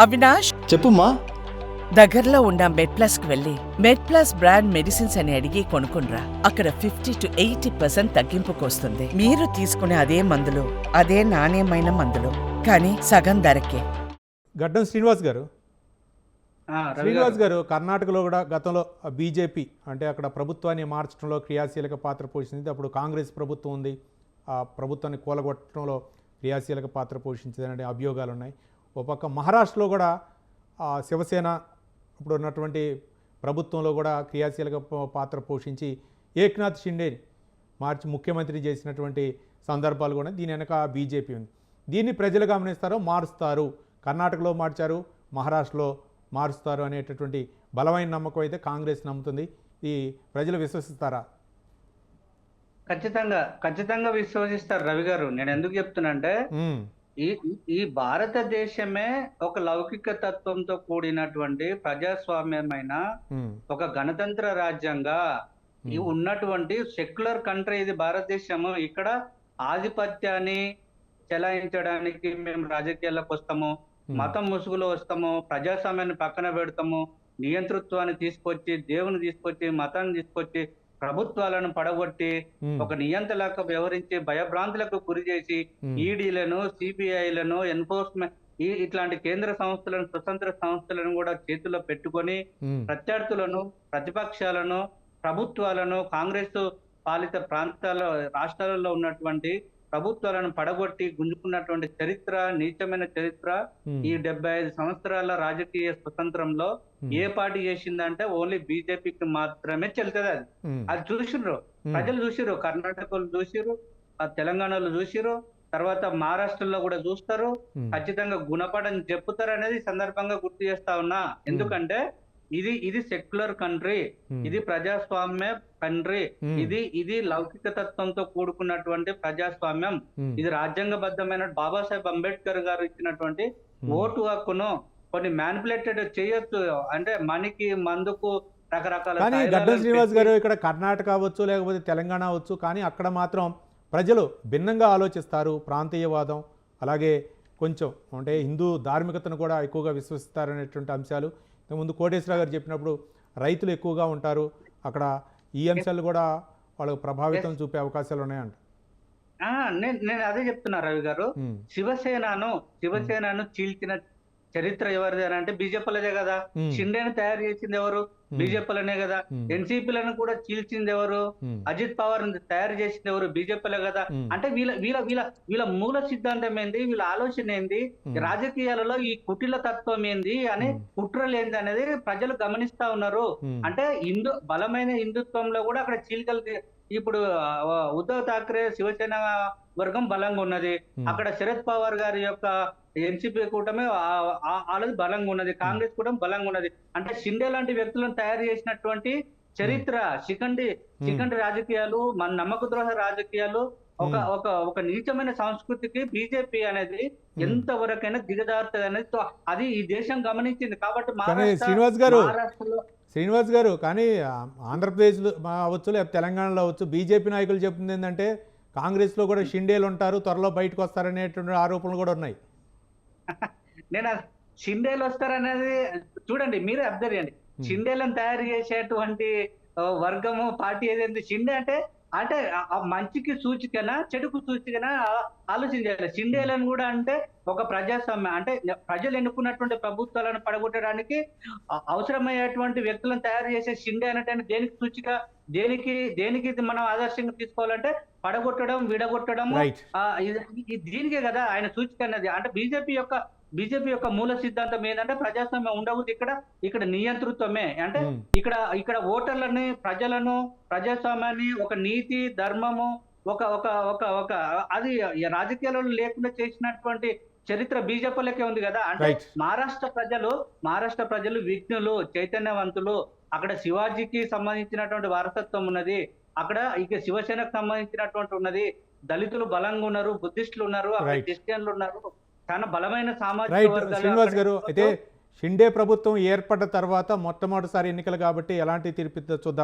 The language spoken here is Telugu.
అవినాష్? చెప్పుమా దగ్గరలో ఉన్న మెడ్ ప్లస్కు వెళ్ళి మెడ్ ప్లస్ బ్రాండ్ మెడిసిన్స్ అని అడిగి కొనుక్కునరా అక్కడ ఫిఫ్టీ టు ఎయిటీ పర్సెంట్ తగ్గింపుకు వస్తుంది మీరు తీసుకునే అదే మందులు అదే నాణ్యమైన మందులు కానీ సగం ధరకే. గడ్డం శ్రీనివాస్ గారు. ఆ, రవి శ్రీనివాస్ గారు. గారు కర్ణాటకలో కూడా గతంలో బీజేపీ అంటే అక్కడ ప్రభుత్వాన్ని మార్చడంలో క్రియాశీలక పాత్ర పోషించింది. అప్పుడు కాంగ్రెస్ ప్రభుత్వం ఉంది. ఆ ప్రభుత్వాన్ని కూలగొట్టడంలో క్రియాశీలక పాత్ర పోషించిందనే అభియోగాలు ఉన్నాయి ఒక పక్క మహారాష్ట్రలో కూడా శివసేన ఇప్పుడు ఉన్నటువంటి ప్రభుత్వంలో కూడా క్రియాశీలక పాత్ర పోషించి ఏక్నాథ్ షిండేని మార్చి ముఖ్యమంత్రి చేసినటువంటి సందర్భాలు కూడా దీని వెనక బీజేపీ ఉంది. దీన్ని ప్రజలు గమనిస్తారో మారుస్తారు. కర్ణాటకలో మార్చారు మహారాష్ట్రలో మారుస్తారు అనేటటువంటి బలమైన నమ్మకం అయితే కాంగ్రెస్ నమ్ముతుంది. ఈ ప్రజలు విశ్వసిస్తారా? ఖచ్చితంగా ఖచ్చితంగా విశ్వసిస్తారు రవి గారు. నేను ఎందుకు చెప్తున్నానంటే ఉమ్, ఈ ఈ భారతదేశమే ఒక లౌకిక తత్వంతో కూడినటువంటి ప్రజాస్వామ్యమైన ఒక గణతంత్ర రాజ్యంగా ఈ ఉన్నటువంటి సెక్యులర్ కంట్రీ ఇది భారతదేశము. ఇక్కడ ఆధిపత్యాన్ని చెలాయించడానికి మేము రాజకీయాల్లోకి వస్తాము. మతం ముసుగులో వస్తాము. ప్రజాస్వామ్యాన్ని పక్కన పెడతాము. నియంతృత్వాన్ని తీసుకొచ్చి దేవుని తీసుకొచ్చి మతాన్ని తీసుకొచ్చి ప్రభుత్వాలను పడగొట్టి ఒక నియంతలకు వ్యవహరించి భయభ్రాంతులకు గురి చేసి ఈడీలను సిబిఐలను ఎన్ఫోర్స్మెంట్ ఈ ఇట్లాంటి కేంద్ర సంస్థలను స్వతంత్ర సంస్థలను కూడా చేతుల్లో పెట్టుకొని ప్రత్యర్థులను ప్రతిపక్షాలను ప్రభుత్వాలను కాంగ్రెస్ పాలిత ప్రాంతాల రాష్ట్రాలలో ఉన్నటువంటి ప్రభుత్వాలను పడగొట్టి గుంజుకున్నటువంటి చరిత్ర నీచమైన చరిత్ర ఈ డెబ్బై ఐదు సంవత్సరాల రాజకీయ స్వతంత్రంలో ఏ పార్టీ చేసిందంటే ఓన్లీ బీజేపీకి మాత్రమే చెల్తుంది అది. అది చూసిండ్రు ఉమ్, ప్రజలు చూసిరు కర్ణాటకలో చూసిరు ఆ తెలంగాణలో చూసిరు తర్వాత మహారాష్ట్రలో కూడా చూస్తారు. ఖచ్చితంగా గుణపడని చెప్పుతారు అనేది సందర్భంగా గుర్తు చేస్తా ఉన్నా. ఎందుకంటే ఇది ఇది సెక్యులర్ కంట్రీ ఉమ్, ఇది ప్రజాస్వామ్య కంట్రీ ఉమ్, ఇది ఇది లౌకిక తత్వంతో కూడుకున్నటువంటి ప్రజాస్వామ్యం. ఉమ్, ఇది రాజ్యాంగబద్ధమైన బాబాసాహెబ్ అంబేద్కర్ గారు ఇచ్చినటువంటి ఓటు హక్కును కొన్ని మ్యానిపులేటెడ్ చేయొచ్చు. అంటే మనకి మందుకు రకరకాల కానీ గడ్డం శ్రీనివాస్ గారు ఇక్కడ కర్ణాటక అవ్వచ్చు లేకపోతే తెలంగాణ అవ్వచ్చు కానీ అక్కడ మాత్రం ప్రజలు భిన్నంగా ఆలోచిస్తారు. ప్రాంతీయవాదం అలాగే కొంచెం అంటే హిందూ ధార్మికతను కూడా ఎక్కువగా విశ్వసిస్తారనేటువంటి అంశాలు. ముందు కోటేశ్వరరావు గారు చెప్పినప్పుడు రైతులు ఎక్కువగా ఉంటారు. అక్కడ ఈ అంశాలు కూడా వాళ్ళకు ప్రభావితం చూపే అవకాశాలు ఉన్నాయంట. ఆ, నేను నేను అదే చెప్తున్నా రవి గారు. శివసేనను శివసేనను చీల్చిన చరిత్ర ఎవరిది అని అంటే బీజేపీలదే కదా. షిండేని తయారు చేసింది ఎవరు? బీజేపీలనే కదా. ఎన్సీపీలను కూడా చీల్చింది ఎవరు? అజిత్ పవార్ తయారు చేసింది ఎవరు? బీజేపీలే కదా. అంటే వీళ్ళ వీళ్ళ వీళ్ళ వీళ్ళ మూల సిద్ధాంతం ఏంది? వీళ్ళ ఆలోచన ఏంది? రాజకీయాలలో ఈ కుటిల తత్వం ఏంది? అని. కుట్రలు ఏంది అనేది ప్రజలు గమనిస్తా ఉన్నారు. అంటే హిందూ బలమైన హిందుత్వంలో కూడా అక్కడ చీలికలు ఇప్పుడు ఉద్ధవ్ ఠాక్రే శివసేన వర్గం బలంగా ఉన్నది. అక్కడ శరద్ పవార్ గారి యొక్క ఎన్సీపీ కూటమి వాళ్ళది బలంగా ఉన్నది. కాంగ్రెస్ కూడా బలంగా ఉన్నది. అంటే షిండే లాంటి వ్యక్తులను తయారు చేసినటువంటి చరిత్ర శిఖండి శిఖండి రాజకీయాలు మన నమ్మక ద్రోహ రాజకీయాలు ఒక. ఒక ఒక నీచమైన సంస్కృతికి బీజేపీ అనేది ఎంత వరకైనా దిగజారుతుంది అనేది అది ఈ దేశం గమనించింది. కాబట్టి శ్రీనివాస్ గారు శ్రీనివాస్ గారు కానీ ఆంధ్రప్రదేశ్లో మా అవ్వచ్చు లేకపోతే తెలంగాణలో అవ్వచ్చు బీజేపీ నాయకులు చెప్తుంది ఏంటంటే కాంగ్రెస్లో కూడా షిండేలు ఉంటారు త్వరలో బయటకు వస్తారనేటువంటి ఆరోపణలు కూడా ఉన్నాయి. నేను షిండేలు వస్తారనేది చూడండి మీరే అబ్జర్వ్ చేయండి. షిండేలను తయారు చేసేటువంటి వర్గము పార్టీ ఏదైంది? షిండే అంటే అంటే ఆ- మంచికి సూచికన చెడుకు సూచికన ఆ- ఆలోచించాలి షిండేలను కూడా అంటే ఒక ప్రజాస్వామ్యం అంటే ప్రజలు ఎన్నుకున్నటువంటి ప్రభుత్వాలను పడగొట్టడానికి అవసరమయ్యేటువంటి వ్యక్తులను తయారు చేసే షిండే అనేటువంటి దేనికి సూచిక దేనికి దేనికి మనం ఆదర్శంగా తీసుకోవాలంటే పడగొట్టడం విడగొట్టడం దీనికే కదా ఆయన సూచిక అన్నది. అంటే బీజేపీ యొక్క బీజేపీ యొక్క మూల సిద్ధాంతం ఏంటంటే ప్రజాస్వామ్యం ఉండవద్దు ఇక్కడ. ఇక్కడ నియంతృత్వమే. అంటే ఇక్కడ ఇక్కడ ఓటర్లని ప్రజలను ప్రజాస్వామ్యాన్ని ఒక నీతి ధర్మము ఒక ఒక ఒక ఒక అది రాజకీయాలలో లేకుండా చేసినటువంటి చరిత్ర బీజేపీలకే ఉంది కదా. అంటే మహారాష్ట్ర ప్రజలు మహారాష్ట్ర ప్రజలు విఘ్నులు చైతన్యవంతులు. అక్కడ శివాజీకి సంబంధించినటువంటి వారసత్వం ఉన్నది. అక్కడ ఇక శివసేనకు సంబంధించినటువంటి ఉన్నది. దళితులు బలంగా ఉన్నారు బుద్ధిస్టులు ఉన్నారు అక్కడ. క్రిస్టియన్లు ఉన్నారు. చాలా బలమైన సామాజిక శ్రీనివాస్ గారు అయితే షిండే ప్రభుత్వం ఏర్పడ్డ తర్వాత మొట్టమొదటిసారి ఎన్నికలు కాబట్టి ఎలాంటి తీర్పిద్దో చూద్దాం.